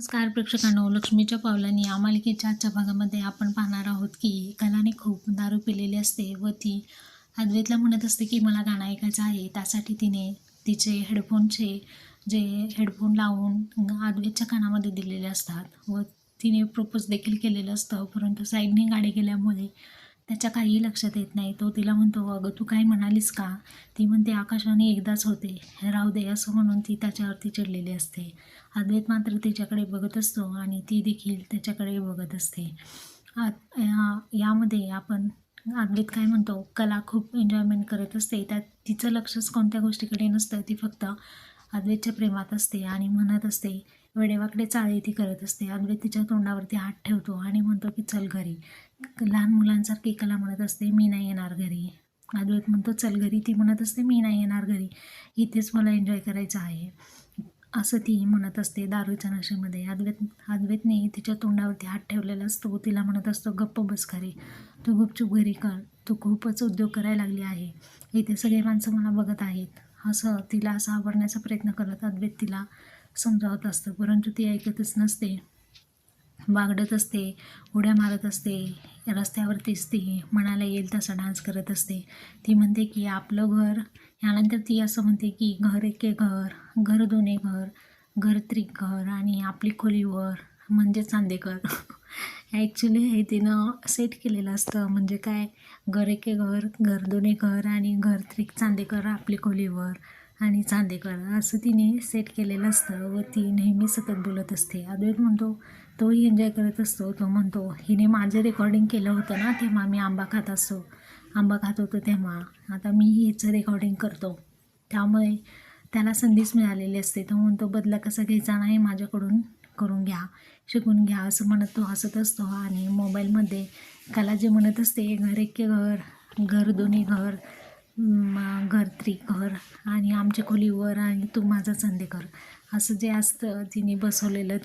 नमस्कार प्रेक्षकांनो. लक्ष्मीच्या पावलांनी या मालिकेच्या आजच्या भागामध्ये आपण पाहणार आहोत की कलाने खूप दारू पिलेली असते व ती अद्वैतला म्हणत असते की मला गाणं ऐकायचं आहे. त्यासाठी तिने तिचे हेडफोनचे जे हेडफोन लावून अद्वैतच्या कानामध्ये दिलेले असतात व तिने प्रपोज देखील केलेलं असतं परंतु साईडने गाडी गेल्यामुळे त्याच्या काहीही लक्षात येत नाही. तो तिला म्हणतो अगं तू काय म्हणालीस का? ती म्हणते आकाशवाणी एकदाच होते. राहू दे असं म्हणून ती त्याच्यावरती चिडलेली असते. अद्वैत मात्र तिच्याकडे बघत असतो आणि ती देखील त्याच्याकडे बघत असते. आत- या- यामध्ये आपण अद्वैत काय म्हणतो कला खूप एन्जॉयमेंट करत असते. त्यात तिचं लक्षच कोणत्या गोष्टीकडे नसतं. ती फक्त अद्वैतच्या प्रेमात असते आणि म्हणत असते वेडेवाकडे चाळी ती करत असते. अद्वैत तिच्या तोंडावरती हात ठेवतो आणि म्हणतो की चल घरी. लहान मुलांसारखी कला म्हणत असते मी नाही येणार घरी. अद्वैत म्हणतो चल घरी. ती म्हणत असते मी नाही येणार घरी. इथेच मला एन्जॉय करायचं आहे. असं ती म्हणत असते दारूच्या नशेमध्ये. अद्वैत अद्वैतने तिच्या तोंडावरती हात ठेवलेला असतो. तिला म्हणत असतो गप्प बस घरी तू गुपचूप घरी कर. तू खूपच उद्योग करायला लागली आहे. इथे सगळे माणसं मला बघत आहेत. असं तिला असं आवडण्याचा प्रयत्न करत अद्वैत तिला समजावत असतं. परंतु ती ऐकतच नसते. बागडत असते उड्या मारत असते रस्त्यावरतीच ती मनाला येईल तसा डान्स करत असते. ती म्हणते की आपलं घर यानंतर ती असं म्हणते की घर एके घर घर दोन्ही घर घर त्रिक घर आणि आपली खोलीवर म्हणजे चांदेकर. ॲक्च्युली हे तिनं सेट केलेलं असतं. म्हणजे काय? घर एके घर घर दोन्ही घर आणि घर त्रिक चांदेकर आपली खोलीवर. आणि चांदेकर असं तिने सेट केलेलं असतं व ती नेहमी सतत बोलत असते. अद्वैत म्हणतो तोही एन्जॉय करत असतो. तो म्हणतो हिने माझं रेकॉर्डिंग केलं होतं ना तेव्हा मी आंबा खात असतो. आंबा खात होतो तेव्हा. आता मी हिचं रेकॉर्डिंग करतो. त्यामुळे त्याला संधीच मिळालेली असते. तो म्हणतो बदला कसा घ्यायचा नाही माझ्याकडून करून घ्या. शिकून घ्या. असं म्हणत तो हसत असतो आणि मोबाईलमध्ये कला जे म्हणत असते घर एक घर घर दोन्ही घर. घर त्रिक आणि आमच्या खोलीवर आणि तू माझा चांदेकर असं जे असतं तिने बसवलेलं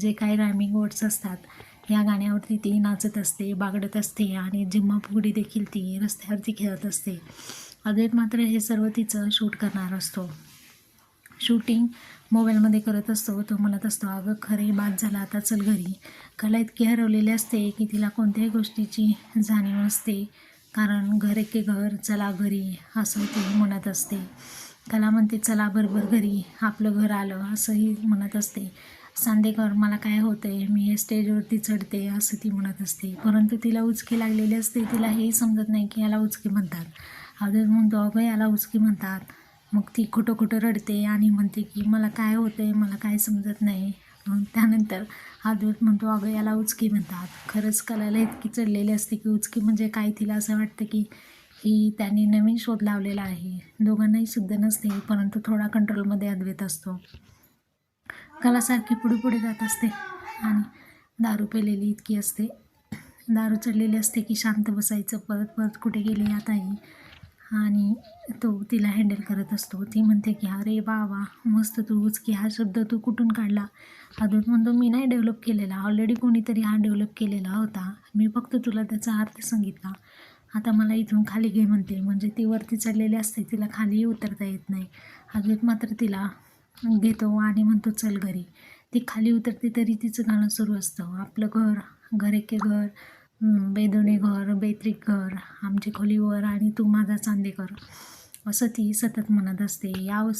जे काही रायमिंग वर्ड्स असतात या गाण्यावरती ती नाचत असते बागडत असते आणि जिम्मा फुगडी देखील ती रस्त्यावरती खेळत असते. अद्वैत मात्र हे सर्व तिचं शूट करणार असतो. शूटिंग मोबाईलमध्ये करत असतो तो म्हणत असतो अगं खरे बाद झाला आता चल घरी. कला इतकी हरवलेली असते की तिला कोणत्याही गोष्टीची जाणीव नसते. कारण घर एके घर चला घरी असं ती म्हणत असते. कला म्हणते चला बरोबर घरी आपलं घर आलं असंही म्हणत असते. सांदेकर मला काय होतंय? मी हे स्टेजवरती चढते असं ती म्हणत असते. परंतु तिला उचकी लागलेली असते. तिला हेही समजत नाही की याला उचकी म्हणतात. अगदी म्हणतो अगं याला उचकी म्हणतात. मग ती खोटं खोटं रडते आणि म्हणते की मला काय होतंय? मला काय समजत नाही. मग त्यानंतर अद्वैत म्हणतो अगं याला उचकी म्हणतात. खरंच कलाला इतकी चढलेली असते की उचकी म्हणजे काय तिला असं वाटतं की ही त्यांनी नवीन शोध लावलेला आहे. दोघांनाही शुद्ध नसते परंतु थोडा कंट्रोलमध्ये अद्वैत असतो. कलासारखी पुढे पुढे जात असते आणि दारू पेलेली इतकी असते. दारू चढलेली असते की शांत बसायचं परत परत कुठे गेली आता ही आणि तो तिला हँडल करत असतो. ती म्हणते की अरे वा वा मस्त तू की हा शब्द तू कुठून काढला? अजून म्हणतो मी नाही डेव्हलप केलेला. ऑलरेडी कोणीतरी हा डेव्हलप केलेला होता. मी फक्त तुला त्याचा अर्थ सांगितला. आता मला इथून खाली घे म्हणते. म्हणजे ती वरती चढलेली असते. तिला खालीही उतरता येत नाही. अजून मात्र तिला घेतो आणि म्हणतो चल घरी. ती खाली उतरते तरी तिचं गाणं सुरू असतं. आपलं घर घर एके घर बेदोने घर बेत्रिक घर आमची खोलीवर आणि तू माझा चांदेकर असं ती सतत म्हणत असते. या अवस्थेत